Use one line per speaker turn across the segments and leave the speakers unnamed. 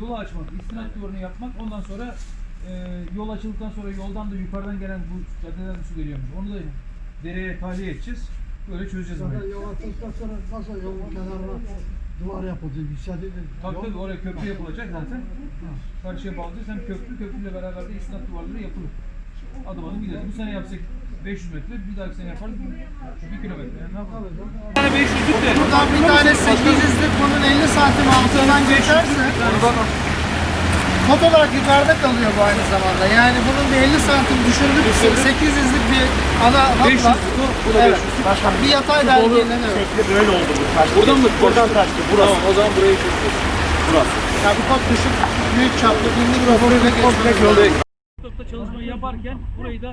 yolu açmak, istinat duvarını yapmak, ondan sonra e, yol açıldıktan sonra yoldan da yukarıdan gelen bu caddeden su geliyormuş. Onu da dereye tahliye edeceğiz. Böyle çözeceğiz
Zaten
burayı.
yol açıldıktan sonra nasıl yolun kenarına duvar yapıldı, yükseltildi.
Tabii
Yol-
tabii oraya köprü yapılacak zaten. Karşıya bağlayacağız. Hem köprü, köprüyle beraber de istinat duvarları yapılır. Adım adım gideriz. Bu sene yapsak 500 metre, bir dahaki sene yaparız 1 kilometre. Yani ne yapalım? Bir tane 500'lük de.
Buradan bir tane 800'lük bunun 50 santim altından geçerse Kot olarak yukarıda kalıyor bu aynı zamanda. Yani bunun bir 50 santim düşürdükse 800'lük bir ana
500
hatla
bu, bu da
evet,
500.
bir yatay belgeyle evet.
Şekli böyle oldu bu taş.
Buradan mı?
Buradan taştı. Burası.
Tamam o zaman burayı çözeceğiz.
Burası.
Yani bu kot düşük, büyük çaplı, binli bir raporuyla geçiyor.
Stokta çalışmayı yaparken burayı da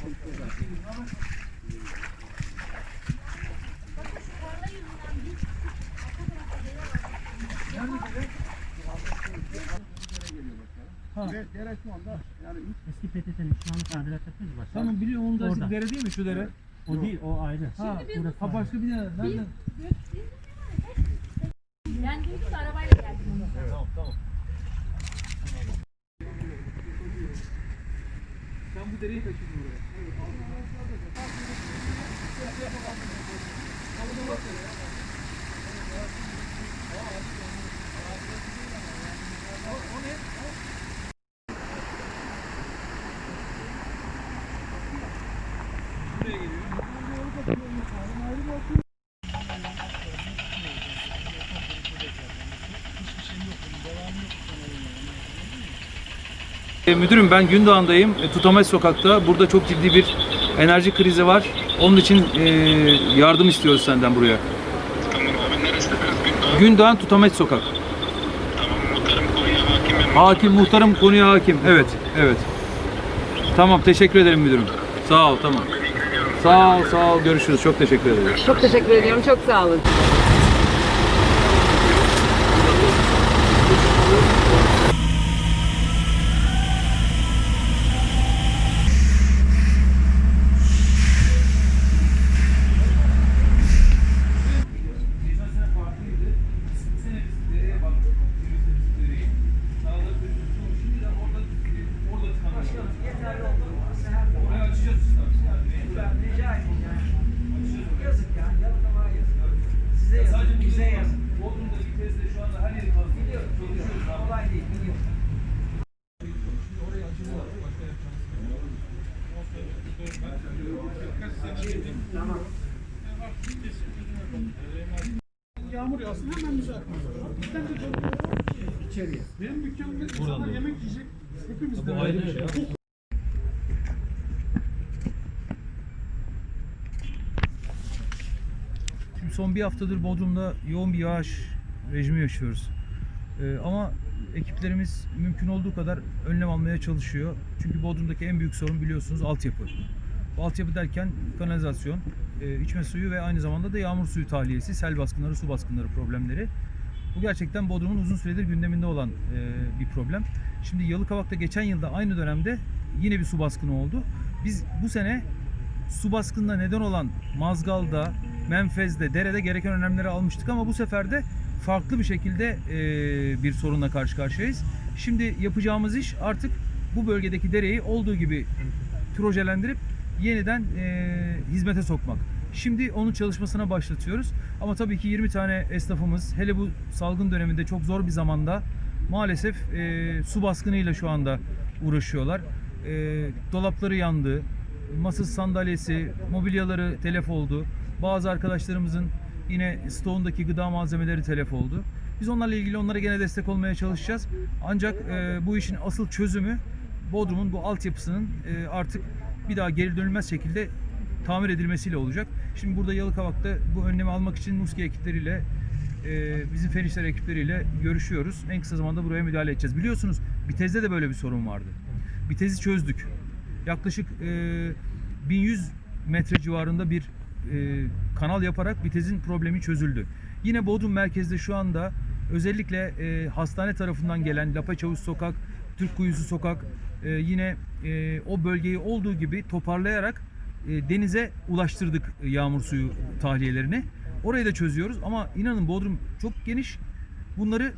şöyle benzer.
Eski PTT'nin şu an tadilat yapıyoruz başta.
Tamam biliyorum onu da
Orada.
dere değil mi şu dere?
O değil, o ayrı.
Ha,
Burası
ha başka bir yer. Nereden?
Ben duydum da arabayla geldim.
Tamam tamam. Sen bu dereyi taşıdın buraya. E, Müdürüm ben Gündoğan'dayım. E, Tutamet Sokak'ta. Burada çok ciddi bir enerji krizi var. Onun için e, yardım istiyoruz senden buraya. Gündoğan Tutamet Sokak. Hakim, muhtarım konuya hakim. Evet, evet. Tamam, teşekkür ederim müdürüm. Sağ ol, tamam. Sağ ol, sağ ol. Görüşürüz. Çok teşekkür ederim.
Çok teşekkür ediyorum. Çok sağ olun.
Geçen sene farklıydı. Bu sene biz dereye baktık. Temizledik dereyi. Sağda çözüldü. Şimdi de orada orada tıkanıyor. Yeterli oldu. Orayı açacağız işte. Ben rica edeyim yani. Yazık ya. Yalıkamağa yazık. Size yazık. Sadece bize yazık. Bodrum'da vitesle şu anda her yeri kazıyor. Biliyorum. Çalışıyoruz. Kolay değil. Biliyorum. Şimdi orayı açacağız. Başka
Yağmur yağsın hemen. Bizden de çok içeriye. Benim dükkanımda insanlar yemek yiyecek. Hepimiz
Bu ayrı bir şey. Son bir haftadır Bodrum'da yoğun bir yağış rejimi yaşıyoruz. Ee, ama ekiplerimiz mümkün olduğu kadar önlem almaya çalışıyor. Çünkü Bodrum'daki en büyük sorun biliyorsunuz altyapı. Bu altyapı derken kanalizasyon, e, içme suyu ve aynı zamanda da yağmur suyu tahliyesi, sel baskınları, su baskınları problemleri. Bu gerçekten Bodrum'un uzun süredir gündeminde olan e, bir problem. Şimdi Yalıkavak'ta geçen yılda aynı dönemde yine bir su baskını oldu. Biz bu sene su baskınına neden olan Mazgal'da, Menfez'de, Dere'de gereken önlemleri almıştık ama bu sefer de farklı bir şekilde e, bir sorunla karşı karşıyayız. Şimdi yapacağımız iş artık bu bölgedeki dereyi olduğu gibi projelendirip yeniden e, hizmete sokmak. Şimdi onun çalışmasına başlatıyoruz. Ama tabii ki 20 tane esnafımız hele bu salgın döneminde çok zor bir zamanda maalesef e, su baskınıyla şu anda uğraşıyorlar. E, dolapları yandı, masası sandalyesi, mobilyaları telef oldu. Bazı arkadaşlarımızın yine stoğundaki gıda malzemeleri telef oldu. Biz onlarla ilgili onlara gene destek olmaya çalışacağız. Ancak e, bu işin asıl çözümü Bodrum'un bu altyapısının e, artık bir daha geri dönülmez şekilde tamir edilmesiyle olacak. Şimdi burada Yalıkavak'ta bu önlemi almak için Muski ekipleriyle e, bizim fen işleri ekipleriyle görüşüyoruz. En kısa zamanda buraya müdahale edeceğiz. Biliyorsunuz Bitez'de de böyle bir sorun vardı. Bitez'i çözdük. Yaklaşık e, 1100 metre civarında bir e, kanal yaparak Bitez'in problemi çözüldü. Yine Bodrum merkezde şu anda özellikle e, hastane tarafından gelen Lapa Çavuş Sokak, Türk Kuyusu Sokak e, yine e, o bölgeyi olduğu gibi toparlayarak e, denize ulaştırdık yağmur suyu tahliyelerini. Orayı da çözüyoruz ama inanın Bodrum çok geniş. Bunları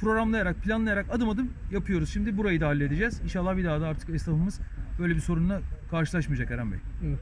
programlayarak, planlayarak adım adım yapıyoruz. Şimdi burayı da halledeceğiz. İnşallah bir daha da artık esnafımız böyle bir sorunla karşılaşmayacak Eren Bey.